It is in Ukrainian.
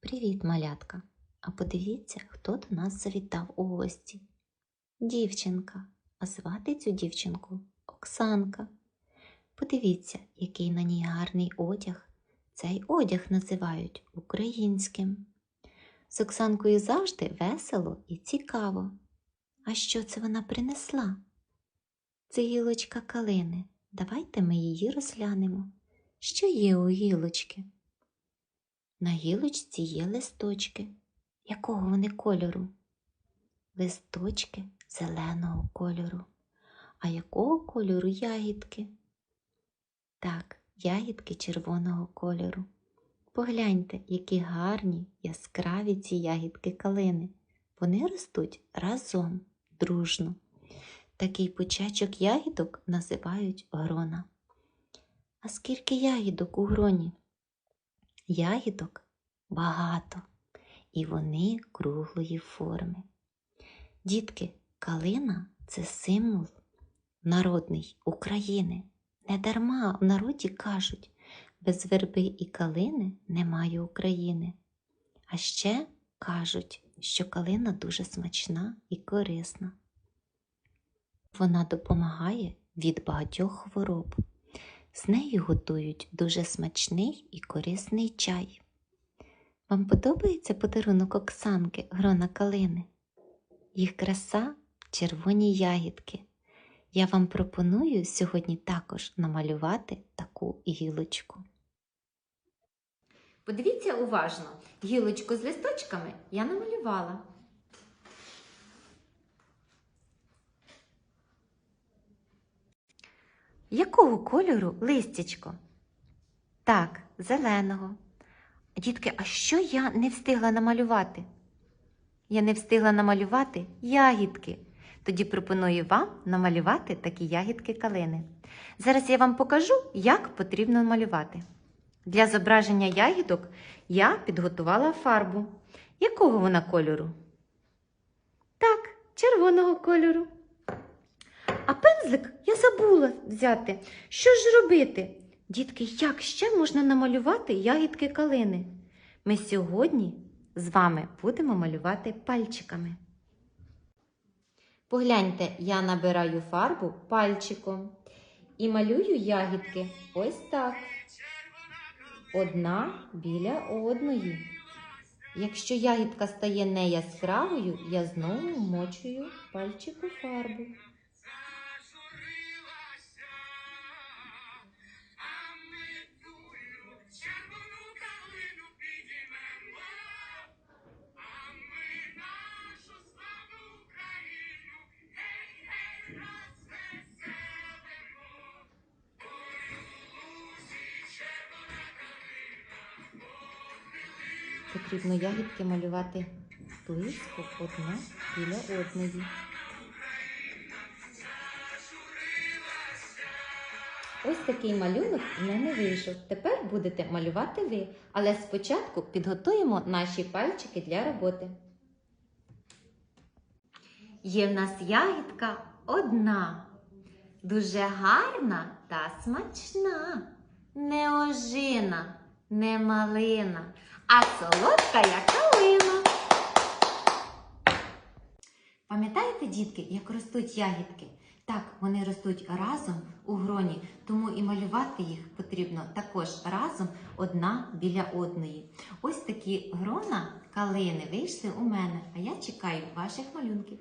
Привіт, малятка! А подивіться, хто до нас завітав у гості. Дівчинка. А звати цю дівчинку Оксанка. Подивіться, який на ній гарний одяг. Цей одяг називають українським. З Оксанкою завжди весело і цікаво. А що це вона принесла? Це гілочка калини. Давайте ми її розглянемо. Що є у гілочки? На гілочці є листочки. Якого вони кольору? Листочки зеленого кольору. А якого кольору ягідки? Так, ягідки червоного кольору. Погляньте, які гарні, яскраві ці ягідки калини. Вони ростуть разом, дружно. Такий почачок ягідок називають грона. А скільки ягідок у гроні? Ягідок багато, і вони круглої форми. Дітки, калина це символ народний України. Недарма в народі кажуть, без верби і калини немає України. А ще кажуть, що калина дуже смачна і корисна. Вона допомагає від багатьох хвороб. З нею готують дуже смачний і корисний чай. Вам подобається подарунок Оксанки грона калини? Їх краса червоні ягідки. Я вам пропоную сьогодні також намалювати таку гілочку. Подивіться уважно, гілочку з листочками я намалювала. Якого кольору листячко? Так, зеленого. Дітки, а що я не встигла намалювати? Я не встигла намалювати ягідки. Тоді пропоную вам намалювати такі ягідки калини. Зараз я вам покажу, як потрібно малювати. Для зображення ягідок я підготувала фарбу. Якого вона кольору? Так, червоного кольору. А пензлик я забула взяти. Що ж робити? Дітки, як ще можна намалювати ягідки калини? Ми сьогодні з вами будемо малювати пальчиками. Погляньте, я набираю фарбу пальчиком і малюю ягідки ось так. Одна біля одної. Якщо ягідка стає не яскравою, я знову вмочую пальчику фарбу. Потрібно ягідки малювати близько одна біля одної. Ось такий малюнок в мене вийшов. Тепер будете малювати ви, але спочатку підготуємо наші пальчики для роботи. Є в нас ягідка одна, дуже гарна та смачна, не ожина, не малина, а солодка як калина. Пам'ятаєте, дітки, як ростуть ягідки? Так, вони ростуть разом у гроні, тому і малювати їх потрібно також разом одна біля одної. Ось такі грона калини вийшли у мене, а я чекаю ваших малюнків.